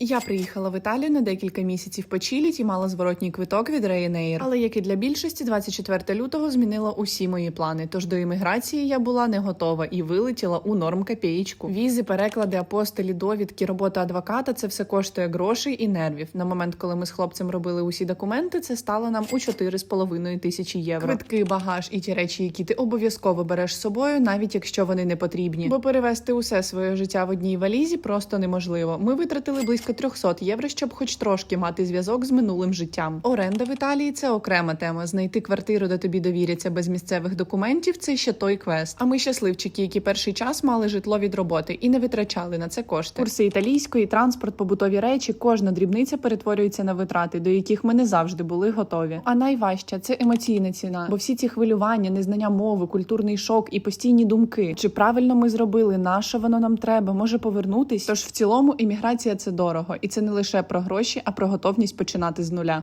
Я приїхала в Італію на декілька місяців почиліть і мала зворотній квиток від Ryanair. Але як і для більшості, 24 лютого змінила усі мої плани. Тож до імміграції я була не готова і вилетіла у норм копієчку. Візи, переклади, апостолі, довідки, робота адвоката це все коштує грошей і нервів. На момент, коли ми з хлопцем робили усі документи, це стало нам у 4,5 тисячі євро. Квитки, багаж і ті речі, які ти обов'язково береш з собою, навіть якщо вони не потрібні. Бо перевести усе своє життя в одній валізі просто неможливо. Ми витратили близько 300 євро, щоб хоч трошки мати зв'язок з минулим життям. Оренда в Італії це окрема тема. Знайти квартиру, де тобі довіряться без місцевих документів. Це ще той квест. А ми щасливчики, які перший час мали житло від роботи і не витрачали на це кошти. Курси італійської, транспорт, побутові речі, кожна дрібниця перетворюється на витрати, до яких ми не завжди були готові. А найважче це емоційна ціна, бо всі ці хвилювання, незнання мови, культурний шок і постійні думки. Чи правильно ми зробили, на що воно нам треба, може повернутись? Тож в цілому імміграція це дорого, і це не лише про гроші, а про готовність починати з нуля.